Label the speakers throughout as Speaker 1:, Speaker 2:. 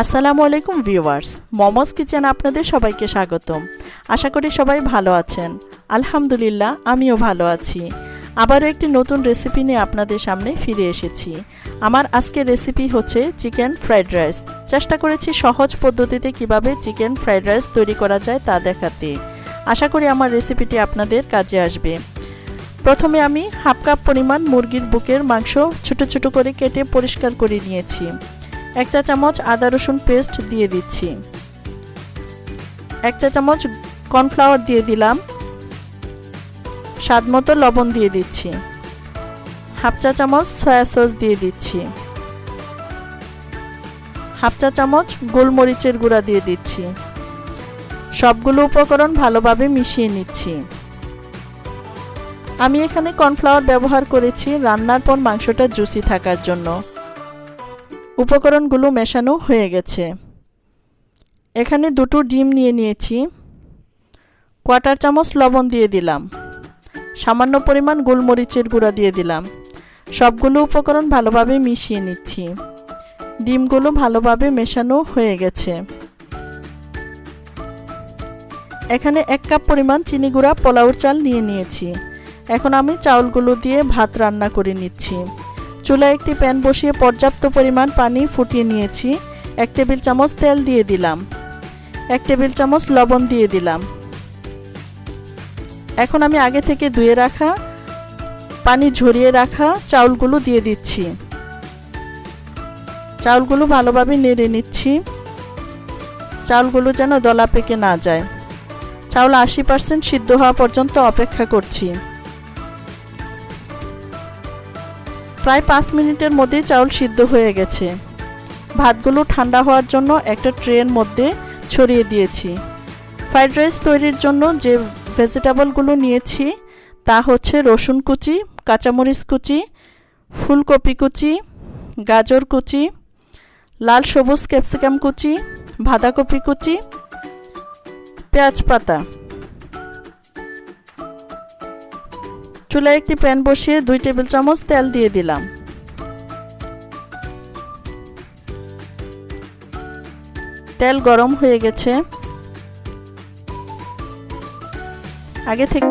Speaker 1: আসসালামু আলাইকুম viewers, moms kitchen আপনাদের সবাইকে স্বাগতম। আশা করি সবাই ভালো আছেন। আলহামদুলিল্লাহ, আমিও ভালো আছি। আবারও একটি নতুন রেসিপি নিয়ে আপনাদের সামনে ফিরে এসেছি। আমার আজকের রেসিপি হচ্ছে চিকেন ফ্রাইড রাইস। চেষ্টা করেছি সহজ পদ্ধতিতে কীভাবে চিকেন ফ্রাইড রাইস তৈরি করা যায় তা দেখাতে। আশা করি আমার রেসিপিটি আপনাদের কাজে আসবে। প্রথমে আমি হাফ কাপ পরিমাণ মুরগির বুকের মাংস ছোটো ছোটো করে কেটে পরিষ্কার করে নিয়েছি। এক চা চামচ আদা রসুন পেস্ট দিয়ে দিচ্ছি। এক চা চামচ কর্নফ্লাওয়ার দিয়ে দিলাম। স্বাদ মতো লবণ দিয়ে দিচ্ছি। হাফ চা চামচ সয়া সস দিয়ে দিচ্ছি। হাফ চা চামচ গোলমরিচের গুঁড়া দিয়ে দিচ্ছি। সবগুলো উপকরণ ভালোভাবে মিশিয়ে নিচ্ছি। আমি এখানে কর্নফ্লাওয়ার ব্যবহার করেছি রান্নার পর মাংসটা জুসি থাকার জন্য। উপকরণগুলো মেশানো হয়ে গেছে। এখানে দুটো ডিম নিয়ে নিয়েছি। কোয়াটার চামচ লবণ দিয়ে দিলাম। সামান্য পরিমাণ গোলমরিচের গুঁড়া দিয়ে দিলাম। সবগুলো উপকরণ ভালোভাবে মিশিয়ে নিচ্ছি। ডিমগুলো ভালোভাবে মেশানো হয়ে গেছে। এখানে এক কাপ পরিমাণ চিনি গুঁড়া পোলাওর চাল নিয়ে নিয়েছি। এখন আমি চাউলগুলো দিয়ে ভাত রান্না করে নিচ্ছি। চুলায় একটি প্যান বসিয়ে পর্যাপ্ত পরিমাণ পানি ফুটিয়ে নিয়েছি। এক টেবিল চামচ তেল দিয়ে দিলাম। এক টেবিল চামচ লবণ দিয়ে দিলাম। এখন আমি আগে থেকে ধুয়ে রাখা, পানি ঝরিয়ে রাখা চাউলগুলো দিয়ে দিচ্ছি। চাউলগুলো ভালোভাবে নেড়ে নিচ্ছি। চাউলগুলো যেন দলা পেকে না যায়। চাউল আশি পার্সেন্ট সিদ্ধ হওয়া পর্যন্ত অপেক্ষা করছি। প্রায় পাঁচ মিনিটের মধ্যে চাউল সিদ্ধ হয়ে গেছে। ভাতগুলো ঠান্ডা হওয়ার জন্য একটা ট্রের মধ্যে ছড়িয়ে দিয়েছি। ফ্রাইড রাইস তৈরির জন্য যে ভেজিটেবলগুলো নিয়েছি, তা হচ্ছে রসুন কুচি, কাঁচামরিচ কুচি, ফুলকপি কুচি, গাজর কুচি, লাল সবুজ ক্যাপসিকাম কুচি, বাঁধাকপি কুচি, পেঁয়াজ পাতা। চুলায় একটি প্যান বসিয়ে দুই টেবিল চামচ তেল দিয়ে দিলাম। তেল গরম হয়ে গেছে। আগে থেকে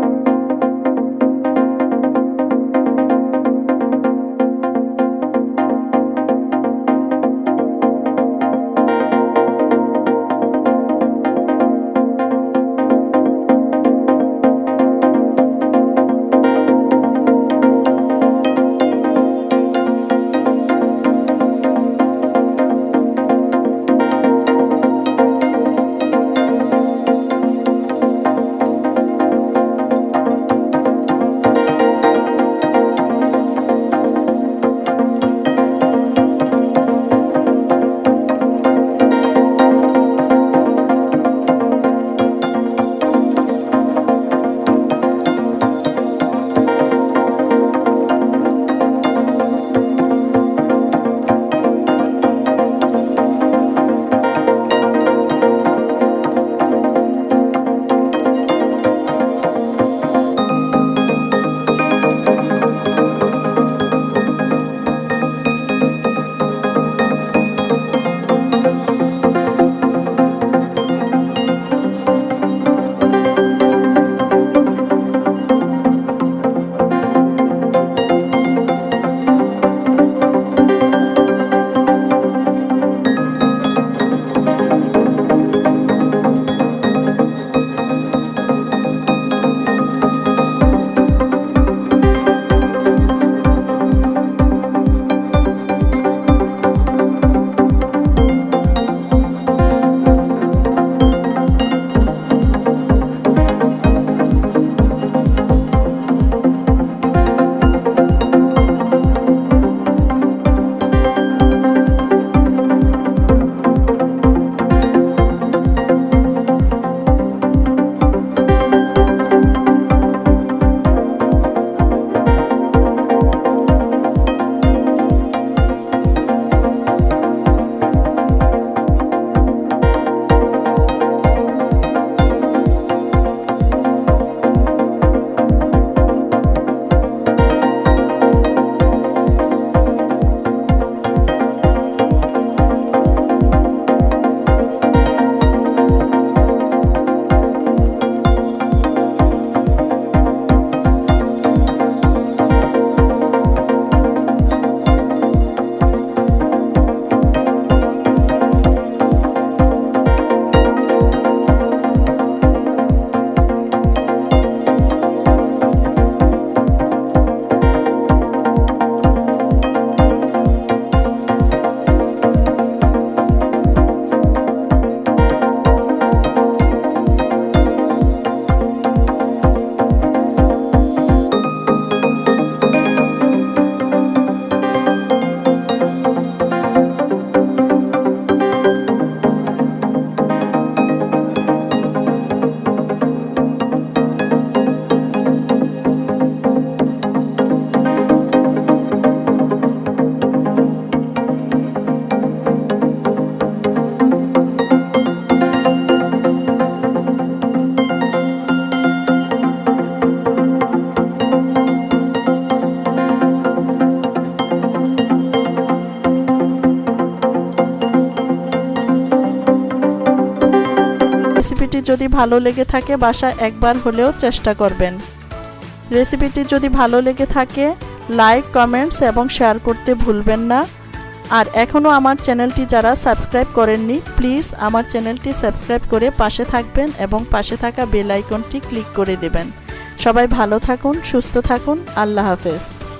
Speaker 1: যদি ভালো লেগে থাকে, বাসায় একবার হলেও চেষ্টা করবেন। রেসিপিটি যদি ভালো লেগে থাকে, লাইক, কমেন্টস এবং শেয়ার করতে ভুলবেন না। আর এখনও আমার চ্যানেলটি যারা সাবস্ক্রাইব করেননি, প্লিজ আমার চ্যানেলটি সাবস্ক্রাইব করে পাশে থাকবেন এবং পাশে থাকা বেল আইকনটি ক্লিক করে দেবেন। সবাই ভালো থাকুন, সুস্থ থাকুন, আল্লাহ হাফেজ।